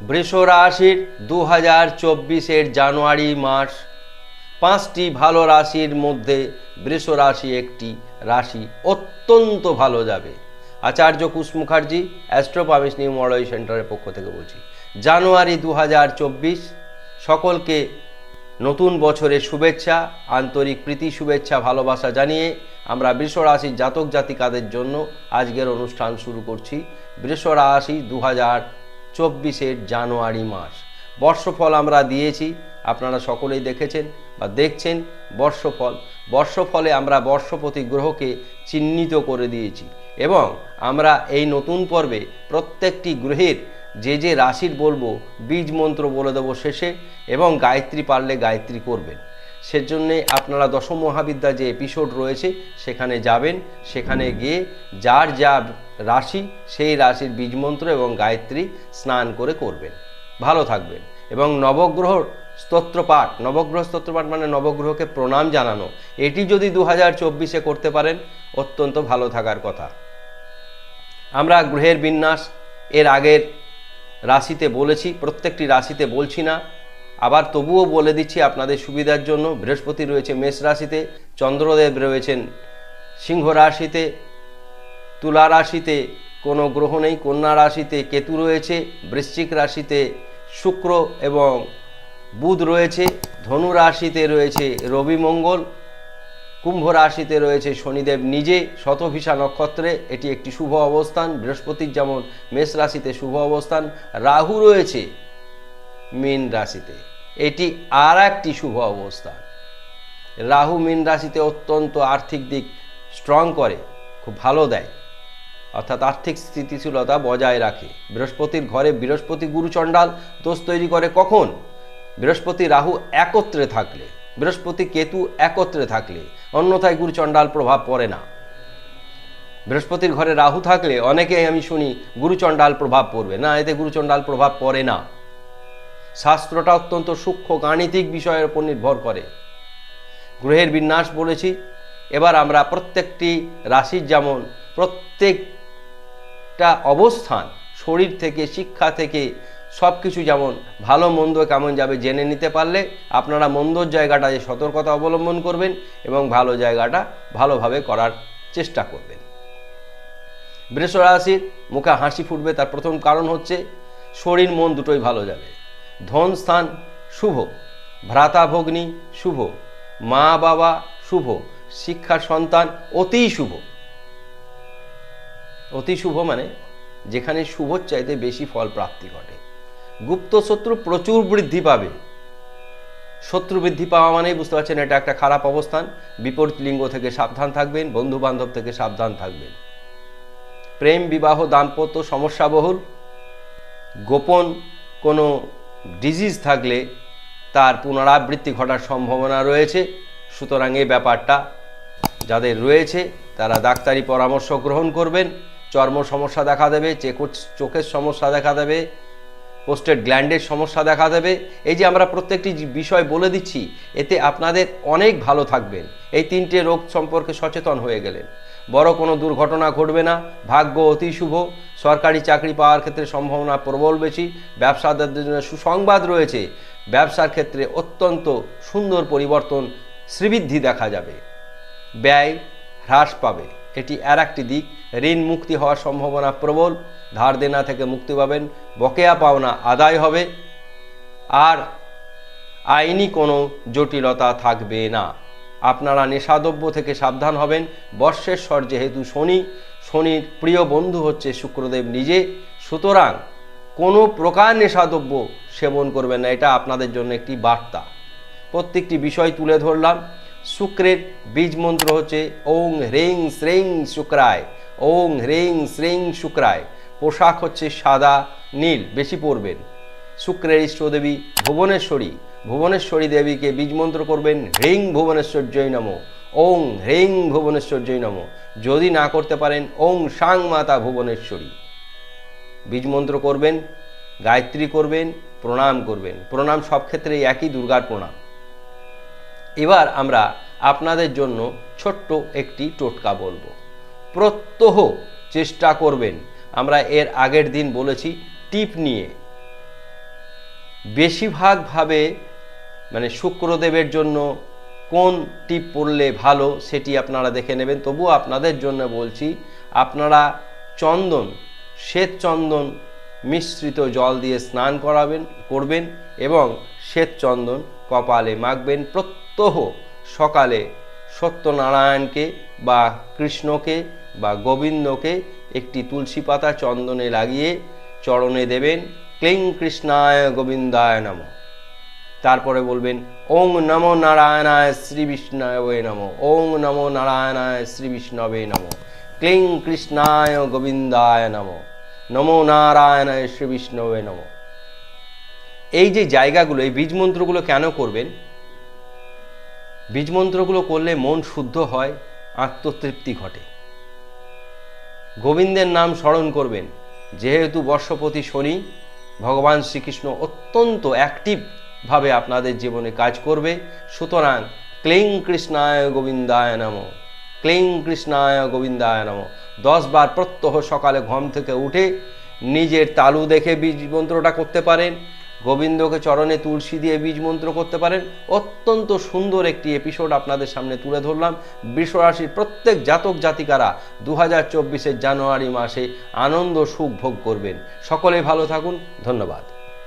বৃষ রাশির দু হাজার চব্বিশের জানুয়ারি মাস। পাঁচটি ভালো রাশির মধ্যে বৃষ রাশি একটি রাশি অত্যন্ত ভালো যাবে। আচার্য কুশ মুখার্জি, অ্যাস্ট্রোপামিস নিউ মডেল সেন্টারের পক্ষ থেকে বলছি, জানুয়ারি দু হাজার চব্বিশ, সকলকে নতুন বছরের শুভেচ্ছা, আন্তরিক প্রীতি, শুভেচ্ছা, ভালোবাসা জানিয়ে আমরা বৃষ রাশির জাতক জাতিকাদের জন্য আজকের অনুষ্ঠান শুরু করছি। বৃষ রাশি দু হাজার চব্বিশের জানুয়ারি মাস। বর্ষফল আমরা দিয়েছি, আপনারা সকলেই দেখেছেন বা দেখছেন বর্ষফল। বর্ষফলে আমরা বর্ষপতি গ্রহকে চিহ্নিত করে দিয়েছি এবং আমরা এই নতুন পর্বে প্রত্যেকটি গ্রহের যে যে রাশির বলব, বীজ মন্ত্র বলে দেবো শেষে এবং গায়ত্রী পারলে গায়ত্রী করবেন। সেজন্যে আপনারা দশম মহাবিদ্যা যে এপিসোড রয়েছে, সেখানে যাবেন। সেখানে গিয়ে যার যা রাশি, সেই রাশির বীজ মন্ত্র এবং গায়ত্রী স্নান করে করবেন। ভালো থাকবেন। এবং নবগ্রহর স্তোত্রপাঠ, নবগ্রহ স্তোত্রপাঠ মানে নবগ্রহকে প্রণাম জানানো, এটি যদি দু হাজার চব্বিশে করতে পারেন, অত্যন্ত ভালো থাকার কথা। আমরা গ্রহের বিন্যাস, এর আগের রাশিতে বলেছি, প্রত্যেকটি রাশিতে বলছি না আবার তবুও বলে দিচ্ছি আপনাদের সুবিধার জন্য, বৃহস্পতি রয়েছে মেষ রাশিতে, চন্দ্রদেব রয়েছেন সিংহ রাশিতে, তুলা রাশিতে, কোনো গ্রহ নেই, কন্যা রাশিতে কেতু রয়েছে, বৃশ্চিক রাশিতে শুক্র এবং বুধ রয়েছে, ধনু রাশিতে রয়েছে রবি মঙ্গল, কুম্ভ রাশিতে রয়েছে শনিদেব নিজে, শতভিসা নক্ষত্রে, এটি একটি শুভ অবস্থান, বৃহস্পতির যেমন মেষ রাশিতে শুভ অবস্থান, রাহু রয়েছে মীন রাশিতে। এটি আর একটি শুভ অবস্থান রাহু মীন রাশিতে অত্যন্ত আর্থিক দিক স্ট্রং করে, খুব ভালো দেয়। অর্থাৎ আর্থিক স্থিতিশীলতা বজায় রাখে। বৃহস্পতির ঘরে বৃহস্পতি গুরুচণ্ডাল, দোষ তৈরি করে কখন? বৃহস্পতি রাহু একত্রে থাকলে, বৃহস্পতি কেতু একত্রে থাকলে, অন্যথায় গুরুচণ্ডাল প্রভাব পড়ে না। বৃহস্পতির ঘরে রাহু থাকলে, অনেকেই আমি শুনি গুরুচণ্ডাল প্রভাব পড়বে। না, এতে গুরুচণ্ডাল প্রভাব পড়ে না। শাস্ত্রটা অত্যন্ত সূক্ষ্ম গাণিতিক বিষয়ের উপর নির্ভর করে। গ্রহের বিন্যাস বলেছি, এবার আমরা প্রত্যেকটি রাশির যেমন প্রত্যেকটা অবস্থান, শরীর থেকে, শিক্ষা থেকে সব কিছু যেমন ভালো মন্দ কেমন যাবে জেনে নিতে পারলে আপনারা মন্দর জায়গাটায় সতর্কতা অবলম্বন করবেন এবং ভালো জায়গাটা ভালোভাবে করার চেষ্টা করবেন। বৃষ রাশির মুখে হাসি ফুটবে, তার প্রথম কারণ হচ্ছে শরীর, মন দুটোই ভালো যাবে। ধন স্থান শুভ, ভ্রাতা ভগ্নী শুভ, মা বাবা শুভ শিক্ষার সন্তান অতি শুভ। অতি শুভ মানে যেখানে শুভ চাইতে বেশি ফল প্রাপ্তি ঘটে। গুপ্ত শত্রু প্রচুর বৃদ্ধি পাবে। শত্রু বৃদ্ধি পাওয়া মানেই বুঝতে পারছেন এটা একটা খারাপ অবস্থান। বিপরীত লিঙ্গ থেকে সাবধান থাকবেন বন্ধু বান্ধব থেকে সাবধান থাকবেন। প্রেম, বিবাহ, দাম্পত্য সমস্যাবহুল। গোপন কোনো ডিজিজ থাকলে তার পুনরাবৃত্তি ঘটার সম্ভাবনা রয়েছে। সুতরাং এই ব্যাপারটা যাদের রয়েছে, তারা ডাক্তারি পরামর্শ গ্রহণ করবেন। চর্ম সমস্যা দেখা দেবে চোখের সমস্যা দেখা দেবে পোস্টেড গ্ল্যান্ডের সমস্যা দেখা দেবে। এই যে আমরা প্রত্যেকটি বিষয় বলে দিচ্ছি, এতে আপনাদের অনেক ভালো থাকবেন। এই তিনটে রোগ সম্পর্কে সচেতন হয়ে গেলেন। বড় কোনো দুর্ঘটনা ঘটবে না। ভাগ্য অতি শুভ। সরকারি চাকরি পাওয়ার ক্ষেত্রে সম্ভাবনা প্রবল বেশি, ব্যবসাদারদের জন্য সুসংবাদ রয়েছে। ব্যবসার ক্ষেত্রে অত্যন্ত সুন্দর পরিবর্তন, শ্রীবৃদ্ধি দেখা যাবে। ব্যয় হ্রাস পাবে। এটি আর একটি দিক। ঋণ মুক্তি হওয়ার সম্ভাবনা প্রবল। ধার দেনা থেকে মুক্তি পাবেন। বকেয়া পাওনা আদায় হবে। আর আইনি কোনো জটিলতা থাকবে না। আপনারা নেশাদ্রব্য থেকে সাবধান হবেন। বর্ষের স্বর যেহেতু শনি শনির প্রিয় বন্ধু হচ্ছে শুক্রদেব নিজে। সুতরাং কোনো প্রকার নেশাদ্রব্য সেবন করবেন না, এটা আপনাদের জন্য একটি বার্তা। প্রত্যেকটি বিষয় তুলে ধরলাম। শুক্রের বীজ মন্ত্র হচ্ছে ওং হ্রিং শ্রেং শুক্রায়, ওং হ্রিং শ্রেং শুক্রায়। পোশাক হচ্ছে সাদা, নীল, বেশি পরবেন। শুক্রের ইষ্টদেবী ভুবনেশ্বরী ভুবনেশ্বরী দেবীকে বীজ মন্ত্র করবেন হ্রিং ভুবনেশ্বর্যই নম। ওং হ্রিং ভুবনেশ্বর্যই নম। যদি না করতে পারেন, ওং সাং মাতা ভুবনেশ্বরী। বীজ মন্ত্র করবেন, গায়ত্রী করবেন, প্রণাম করবেন। প্রণাম সব ক্ষেত্রেই একই দুর্গার প্রণাম। এবার আমরা আপনাদের জন্য ছোট্ট একটি টোটকা বলব। প্রত্যহ চেষ্টা করবেন। আমরা এর আগের দিন বলেছি, টিপ নিয়ে। বেশিরভাগভাবে মানে শুক্রদেবের জন্য কোন টিপ পড়লে ভালো সেটি আপনারা দেখে নেবেন। তবুও আপনাদের জন্য বলছি, আপনারা চন্দন, শ্বেত চন্দন মিশ্রিত জল দিয়ে স্নান করাবেন, করবেন এবং শ্বেত চন্দন কপালে মাখবেন। প্রত্যহ সকালে সত্যনারায়ণকে বা কৃষ্ণকে বা গোবিন্দকে একটি তুলসী পাতা চন্দনে লাগিয়ে চরণে দেবেন। ক্লিং কৃষ্ণায় গোবিন্দায় নম। তারপরে বলবেন, ওং নমো নারায়ণায় শ্রী বিষ্ণবে নম, ওং নমো নারায়ণায় শ্রী বিষ্ণবে নম, ক্লিং কৃষ্ণায় গোবিন্দায় নম, নমো নারায়ণায় শ্রী বিষ্ণবে নম। এই যে জায়গাগুলো, এই বীজ মন্ত্রগুলো কেন করবেন? বীজ মন্ত্রগুলো করলে মন শুদ্ধ হয়, আত্মতৃপ্তি ঘটে। গোবিন্দের নাম স্মরণ করবেন, যেহেতু বর্ষপতি শনি ভগবান শ্রীকৃষ্ণ অত্যন্ত অ্যাক্টিভভাবে আপনাদের জীবনে কাজ করবে। সুতরাং ক্লিং কৃষ্ণায় গোবিন্দায় নম। ক্লিং কৃষ্ণায় গোবিন্দায় নম। দশ বার প্রত্যহ সকালে ঘম থেকে উঠে নিজের তালু দেখে বীজ মন্ত্রটা করতে পারেন। গোবিন্দকে চরণে তুলসী দিয়ে বীজ মন্ত্র করতে পারেন। অত্যন্ত সুন্দর একটি এপিসোড আপনাদের সামনে তুলে ধরলাম। বৃষরাশির প্রত্যেক জাতক জাতিকারা দু হাজার জানুয়ারি মাসে আনন্দ সুখ ভোগ করবেন। সকলে ভালো থাকুন। ধন্যবাদ।